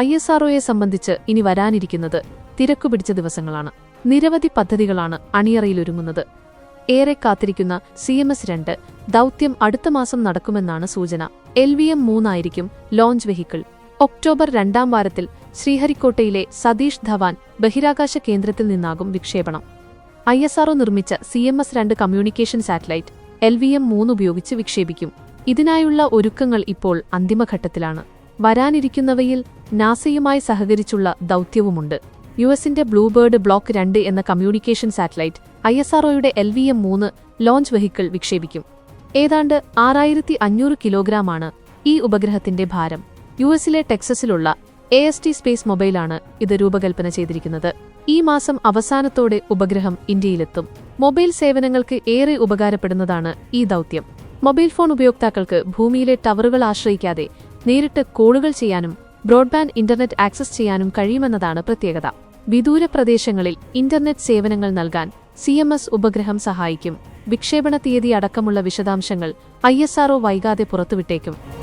I S ആർഒയെ സംബന്ധിച്ച് ഇനി വരാനിരിക്കുന്നത് തിരക്കുപിടിച്ച ദിവസങ്ങളാണ്. നിരവധി പദ്ധതികളാണ് അണിയറയിലൊരുങ്ങുന്നത്. ഏറെ കാത്തിരിക്കുന്ന സി എം എസ് രണ്ട് ദൗത്യം അടുത്ത മാസം നടക്കുമെന്നാണ് സൂചന. എൽ വി എം മൂന്നായിരിക്കും ലോഞ്ച് വെഹിക്കിൾ. ഒക്ടോബർ രണ്ടാം വാരത്തിൽ ശ്രീഹരിക്കോട്ടയിലെ സതീഷ് ധവാൻ ബഹിരാകാശ കേന്ദ്രത്തിൽ നിന്നാകും വിക്ഷേപണം. ഐ എസ് ആർഒ നിർമ്മിച്ച സി എം എസ് രണ്ട് communication satellite L V M മൂന്ന് ഉപയോഗിച്ച് വിക്ഷേപിക്കും. ഇതിനായുള്ള ഒരുക്കങ്ങൾ ഇപ്പോൾ അന്തിമഘട്ടത്തിലാണ്. വരാനിരിക്കുന്നവയിൽ നാസയുമായി സഹകരിച്ചുള്ള ദൗത്യവുമുണ്ട്. യു എസിന്റെ ബ്ലൂബേർഡ് ബ്ലോക്ക് രണ്ട് എന്ന കമ്മ്യൂണിക്കേഷൻ സാറ്റലൈറ്റ് ഐ എസ് ആർഒയുടെ എൽ വി എം മൂന്ന് ലോഞ്ച് വെഹിക്കിൾ വിക്ഷേപിക്കും. ഏതാണ്ട് ആറായിരത്തി അഞ്ഞൂറ് കിലോഗ്രാമാണ് ഈ ഉപഗ്രഹത്തിന്റെ ഭാരം. യു എസിലെ ടെക്സസിലുള്ള എ എസ് ടി സ്പേസ് മൊബൈലാണ് ഇത് രൂപകൽപ്പന ചെയ്തിരിക്കുന്നത്. ഈ മാസം അവസാനത്തോടെ ഉപഗ്രഹം ഇന്ത്യയിലെത്തും. മൊബൈൽ സേവനങ്ങൾക്ക് ഏറെ ഉപകാരപ്പെടുന്നതാണ് ഈ ദൗത്യം. മൊബൈൽ ഫോൺ ഉപയോക്താക്കൾക്ക് ഭൂമിയിലെ ടവറുകൾ ആശ്രയിക്കാതെ നേരിട്ട് കോളുകൾ ചെയ്യാനും ബ്രോഡ്ബാൻഡ് ഇന്റർനെറ്റ് ആക്സസ് ചെയ്യാനും കഴിയുമെന്നതാണ് പ്രത്യേകത. വിദൂര പ്രദേശങ്ങളിൽ ഇന്റർനെറ്റ് സേവനങ്ങൾ നൽകാൻ സി ഉപഗ്രഹം സഹായിക്കും. വിക്ഷേപണ തീയതി അടക്കമുള്ള വിശദാംശങ്ങൾ ഐ വൈകാതെ പുറത്തുവിട്ടേക്കും.